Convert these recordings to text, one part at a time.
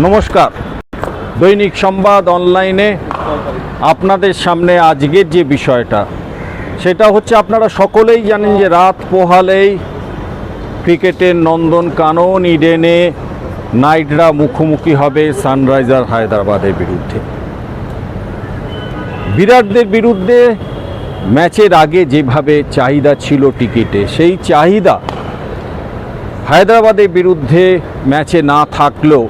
নমস্কার। দৈনিক সংবাদ অনলাইনে আপনাদের সামনে আজকের যে বিষয়টা, সেটা হচ্ছে আপনারা সকলেই জানেন যে রাত পোহালেই ক্রিকেটের নন্দন কানন ইডেনে নাইটরা মুখোমুখি হবে সানরাইজার হায়দ্রাবাদের বিরুদ্ধে। বিরাটদের বিরুদ্ধে ম্যাচের আগে যেভাবে চাহিদা ছিল টিকিটে, সেই চাহিদা হায়দ্রাবাদের বিরুদ্ধে ম্যাচে না থাকলেও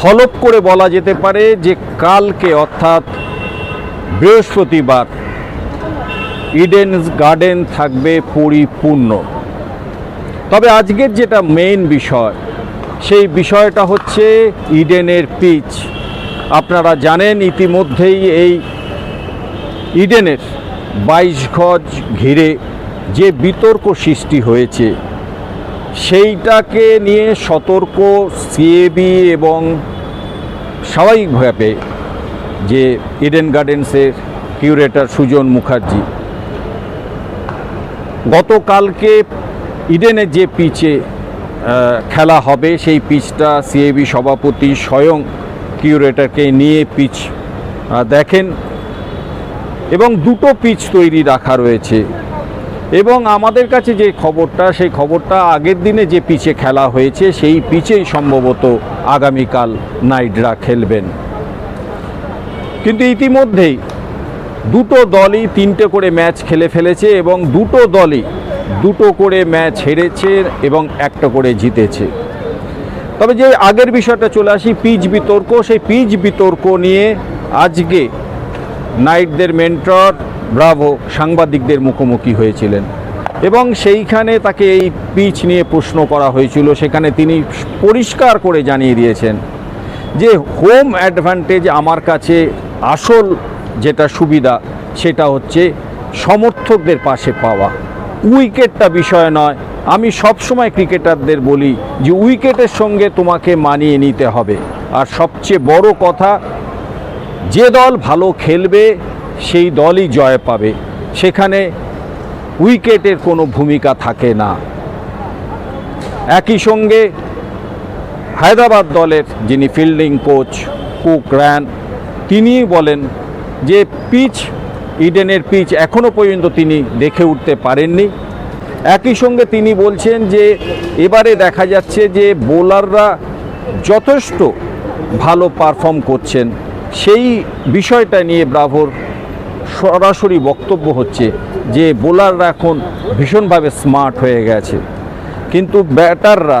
হলপ করে বলা যেতে পারে যে কালকে অর্থাৎ বৃহস্পতিবার ইডেনস গার্ডেন থাকবে পরিপূর্ণ। তবে আজকের যেটা মেইন বিষয়, সেই বিষয়টা হচ্ছে ইডেনের পিচ আপনারা জানেন ইতিমধ্যেই এই ইডেনের বাইশ গজ ঘিরে যে বিতর্ক সৃষ্টি হয়েছে, সেইটাকে নিয়ে সতর্ক সিএবি এবং স্বাভাবিকভাবে যে ইডেন গার্ডেন্সের কিউরেটর সুজন মুখার্জি গতকালকে ইডেনের যে পিচে খেলা হবে, সেই পিচটা সিএবি সভাপতি স্বয়ং কিউরেটরকে নিয়ে পিচ দেখেন। এবং দুটো পিচ তৈরি রাখা রয়েছে। এবং আমাদের কাছে যে খবরটা, সেই খবরটা আগের দিনে যে পিচে খেলা হয়েছে, সেই পিচেই সম্ভবত আগামীকাল নাইটরা খেলবেন। কিন্তু ইতিমধ্যেই দুটো দলই তিনটে করে ম্যাচ খেলে ফেলেছে এবং দুটো দলই দুটো করে ম্যাচ হেরেছে এবং একটা করে জিতেছে। তবে যে আগের বিষয়টা চলে আসি, পিচ বিতর্ক, সেই পিচ বিতর্ক নিয়ে আজকে নাইটদের মেন্টর ব্রাভো সাংবাদিকদের মুখোমুখি হয়েছিলেন। এবং সেইখানে তাকে এই পিচ নিয়ে প্রশ্ন করা হয়েছিল। সেখানে তিনি পরিষ্কার করে জানিয়ে দিয়েছেন যে, হোম অ্যাডভান্টেজ আমার কাছে আসল যেটা সুবিধা, সেটা হচ্ছে সমর্থকদের পাশে পাওয়া। উইকেটটা বিষয় নয়। আমি সবসময় ক্রিকেটারদের বলি যে, উইকেটের সঙ্গে তোমাকে মানিয়ে নিতে হবে। আর সবচেয়ে বড় কথা, যে দল ভালো খেলবে সেই দলই জয় পাবে। সেখানে উইকেটের কোনো ভূমিকা থাকে না। একই সঙ্গে হায়দ্রাবাদ দলের যিনি ফিল্ডিং কোচ কুক র্যান তিনি বলেন যে পিচ, ইডেনের পিচ এখনও পর্যন্ত তিনি দেখে উঠতে পারেননি। একই সঙ্গে তিনি বলছেন যে এবারে দেখা যাচ্ছে যে বোলাররা যথেষ্ট ভালো পারফর্ম করছেন। সেই বিষয়টা নিয়ে ব্রাভোর সরাসরি বক্তব্য হচ্ছে যে বোলাররা এখন ভীষণভাবে স্মার্ট হয়ে গেছে। কিন্তু ব্যাটাররা,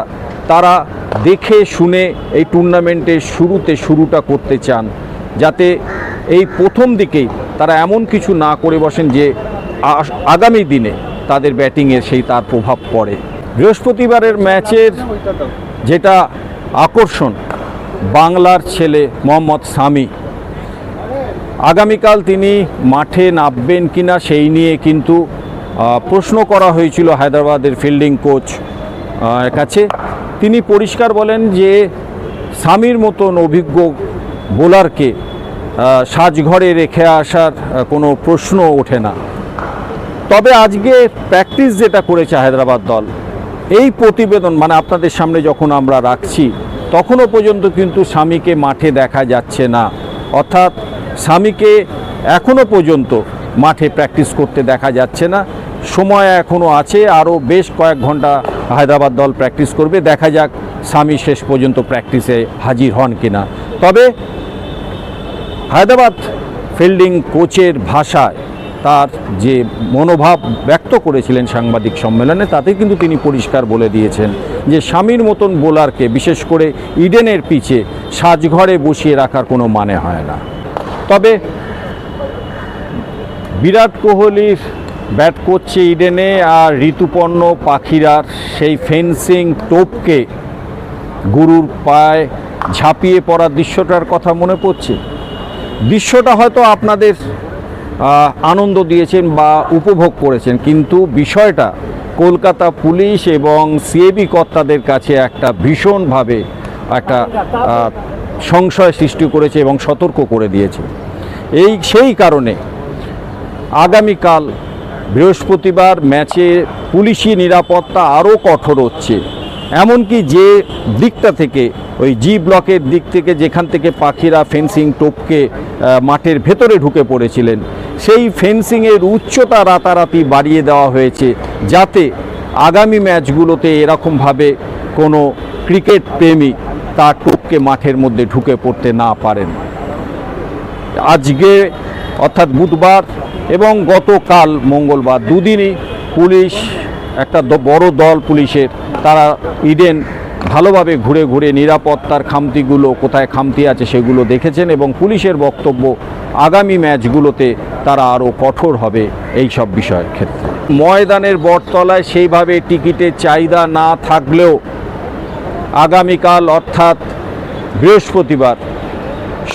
তারা দেখে শুনে এই টুর্নামেন্টের শুরুতে শুরুটা করতে চান, যাতে এই প্রথম দিকেই তারা এমন কিছু না করে বসেন যে আগামী দিনে তাদের ব্যাটিংয়ের সেই তার প্রভাব পড়ে। বৃহস্পতিবারের ম্যাচের যেটা আকর্ষণ, বাংলার ছেলে মোহাম্মদ সামি। আগামীকাল তিনি মাঠে নামবেন কিনা সেই নিয়ে কিন্তু প্রশ্ন করা হয়েছিল হায়দ্রাবাদের ফিল্ডিং কোচ কাছে। তিনি পরিষ্কার বলেন যে, স্বামীর মতন অভিজ্ঞ বোলারকে সাজঘরে রেখে আসার কোনো প্রশ্ন ওঠে না। তবে আজকে প্র্যাকটিস যেটা করেছে হায়দ্রাবাদ দল, এই প্রতিবেদন মানে আপনাদের সামনে যখন আমরা রাখছি, তখনও পর্যন্ত কিন্তু স্বামীকে মাঠে দেখা যাচ্ছে না। অর্থাৎ স্বামীকে এখনও পর্যন্ত মাঠে প্র্যাকটিস করতে দেখা যাচ্ছে না। সময় এখনও আছে, আরও বেশ কয়েক ঘণ্টা হায়দ্রাবাদ দল প্র্যাকটিস করবে। দেখা যাক স্বামী শেষ পর্যন্ত প্র্যাকটিসে হাজির হন কিনা। তবে হায়দ্রাবাদ ফিল্ডিং কোচের ভাষায় তার যে মনোভাব ব্যক্ত করেছিলেন সাংবাদিক সম্মেলনে তাতে কিন্তু তিনি পরিষ্কার বলে দিয়েছেন যে স্বামীর মতন বোলারকে বিশেষ করে ইডেনের পিচে সাজঘরে বসিয়ে রাখার কোনো মানে হয় না। তবে বিরাট কোহলির ব্যাট করছে ইডেনে আর ঋতুপর্ণ পাখিরার সেই ফেন্সিং টোপকে গুরুর পায়ে ঝাঁপিয়ে পড়ার দৃশ্যটার কথা মনে পড়ছে। দৃশ্যটা হয়তো আপনাদের আনন্দ দিয়েছেন বা উপভোগ করেছেন, কিন্তু বিষয়টা কলকাতা পুলিশ এবং সিএবি কর্তাদের কাছে একটা ভীষণভাবে একটা সংশয় সৃষ্টি করেছে এবং সতর্ক করে দিয়েছে। এই, সেই কারণে আগামীকাল বৃহস্পতিবার ম্যাচে পুলিশি নিরাপত্তা আরও কঠোর হচ্ছে। এমনকি যে দিকটা থেকে, ওই জি ব্লকের দিক থেকে যেখান থেকে পাখিরা ফেন্সিং টোপকে মাঠের ভেতরে ঢুকে পড়েছিলেন, সেই ফেন্সিংয়ের উচ্চতা রাতারাতি বাড়িয়ে দেওয়া হয়েছে যাতে আগামী ম্যাচগুলোতে এরকমভাবে কোনো ক্রিকেট প্রেমী তার টোপকে মাঠের মধ্যে ঢুকে পড়তে না পারেন। আজকে অর্থাৎ বুধবার এবং গতকাল মঙ্গলবার দুদিনই পুলিশ, একটা বড় দল পুলিশের, তারা ইডেন ভালোভাবে ঘুরে ঘুরে নিরাপত্তার খামতিগুলো, কোথায় খামতি আছে সেগুলো দেখেছেন এবং পুলিশের বক্তব্য আগামী ম্যাচগুলোতে তারা আরও কঠোর হবে এই সব বিষয়ের ক্ষেত্রে। ময়দানের বটতলায় সেইভাবে টিকিটের চাহিদা না থাকলেও আগামীকাল অর্থাৎ বৃহস্পতিবার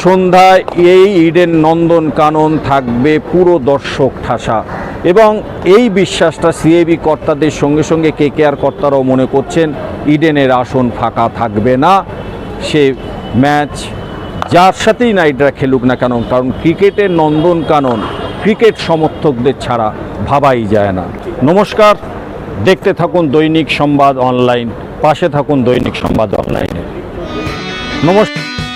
সন্ধ্যায় এই ইডেন নন্দন কানন থাকবে পুরো দর্শক ঠাসা। এবং এই বিশ্বাসটা সিএবি কর্তাদের সঙ্গে সঙ্গে কে কে আর কর্তারাও মনে করছেন ইডেনের আসন ফাঁকা থাকবে না। সে ম্যাচ যার সাথেই নাইটরা খেলুক না কেন, কারণ ক্রিকেটের নন্দন কানন ক্রিকেট সমর্থকদের ছাড়া ভাবাই যায় না। নমস্কার, দেখতে থাকুন দৈনিক সংবাদ অনলাইন। পাশে থাকুন দৈনিক সংবাদ অনলাইনে। নমস্কার।